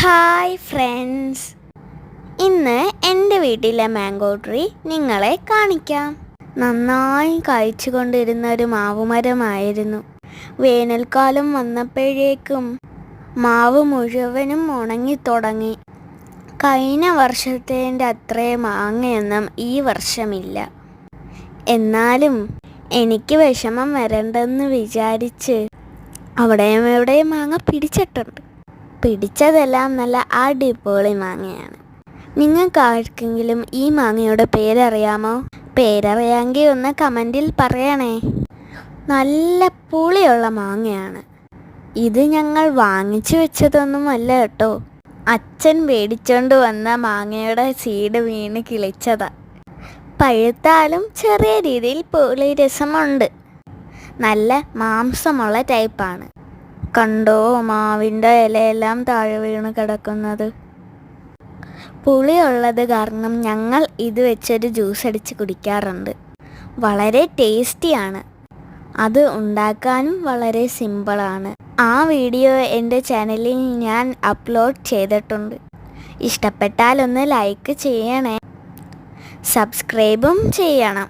Hi friends ഇന്ന് എന്റെ വീട്ടിലെ മാംഗോ ട്രീ നിങ്ങളെ കാണിക്കാം. നന്നായി കഴിച്ചുകൊണ്ടിരുന്ന ഒരു മാവുമരമായിരുന്നു. വേനൽക്കാലം വന്നപ്പോഴേക്കും മാവ് മുഴുവനും ഉണങ്ങി തുടങ്ങി. കഴിഞ്ഞ വർഷത്തേന്റെ അത്രയും മാങ്ങയൊന്നും ഈ വർഷമില്ല. എന്നാലും എനിക്ക് വിഷമം വരണ്ടെന്ന് വിചാരിച്ച് അവിടെയും എവിടെയും മാങ്ങ പിടിച്ചിട്ടുണ്ട്. പിടിച്ചതെല്ലാം നല്ല അടിപൊളി മാങ്ങയാണ്. നിങ്ങൾക്ക് ആർക്കെങ്കിലും ഈ മാങ്ങയുടെ പേരറിയാമോ? പേരറിയാമെങ്കിൽ ഒന്ന് കമന്റിൽ പറയണേ. നല്ല പുളിയുള്ള മാങ്ങയാണ്. ഇത് ഞങ്ങൾ വാങ്ങിച്ചു വെച്ചതൊന്നുമല്ല കേട്ടോ. അച്ഛൻ മേടിച്ചോണ്ട് വന്ന മാങ്ങയുടെ സീഡ് വീണ് കിളിച്ചതാ. പഴുത്താലും ചെറിയ രീതിയിൽ പുളി രസമുണ്ട്. നല്ല മാംസമുള്ള ടൈപ്പാണ്. കണ്ടോ മാവിന്റെ ഇലയെല്ലാം താഴെ വീണ് കിടക്കുന്നത്? പുളിയുള്ളത് കാരണം ഞങ്ങൾ ഇത് വെച്ചൊരു ജ്യൂസ് അടിച്ച് കുടിക്കാറുണ്ട്. വളരെ ടേസ്റ്റിയാണ്. അത് ഉണ്ടാക്കാനും വളരെ സിമ്പിളാണ്. ആ വീഡിയോ എന്റെ ചാനലിൽ ഞാൻ അപ്ലോഡ് ചെയ്തിട്ടുണ്ട്. ഇഷ്ടപ്പെട്ടാൽ ഒന്ന് ലൈക്ക് ചെയ്യണേ. സബ്സ്ക്രൈബും ചെയ്യണം.